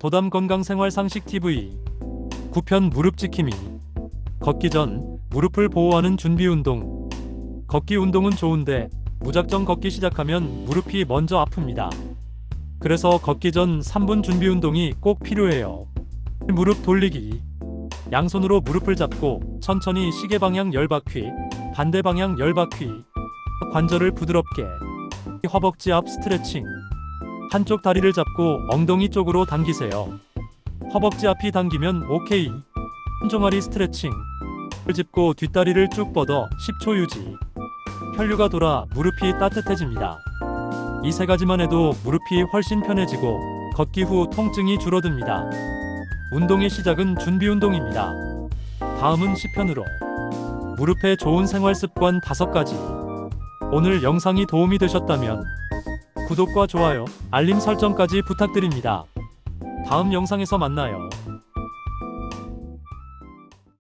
도담 건강생활 상식 TV 9편 무릎 지킴이. 걷기 전 무릎을 보호하는 준비 운동. 걷기 운동은 좋은데 무작정 걷기 시작하면 무릎이 먼저 아픕니다. 그래서 걷기 전 3분 준비 운동이 꼭 필요해요. 무릎 돌리기. 양손으로 무릎을 잡고 천천히 시계 방향 10바퀴 반대 방향 10바퀴. 관절을 부드럽게. 허벅지 앞 스트레칭 한쪽 다리를 잡고 엉덩이 쪽으로 당기세요. 허벅지 앞이 당기면 오케이. 종아리 스트레칭. 을 짚고 뒷다리를 쭉 뻗어 10초 유지. 혈류가 돌아 무릎이 따뜻해집니다. 이 세 가지만 해도 무릎이 훨씬 편해지고 걷기 후 통증이 줄어듭니다. 운동의 시작은 준비 운동입니다. 다음은 시편으로 무릎에 좋은 생활 습관 5가지. 오늘 영상이 도움이 되셨다면 구독과 좋아요, 알림 설정까지 부탁드립니다. 다음 영상에서 만나요.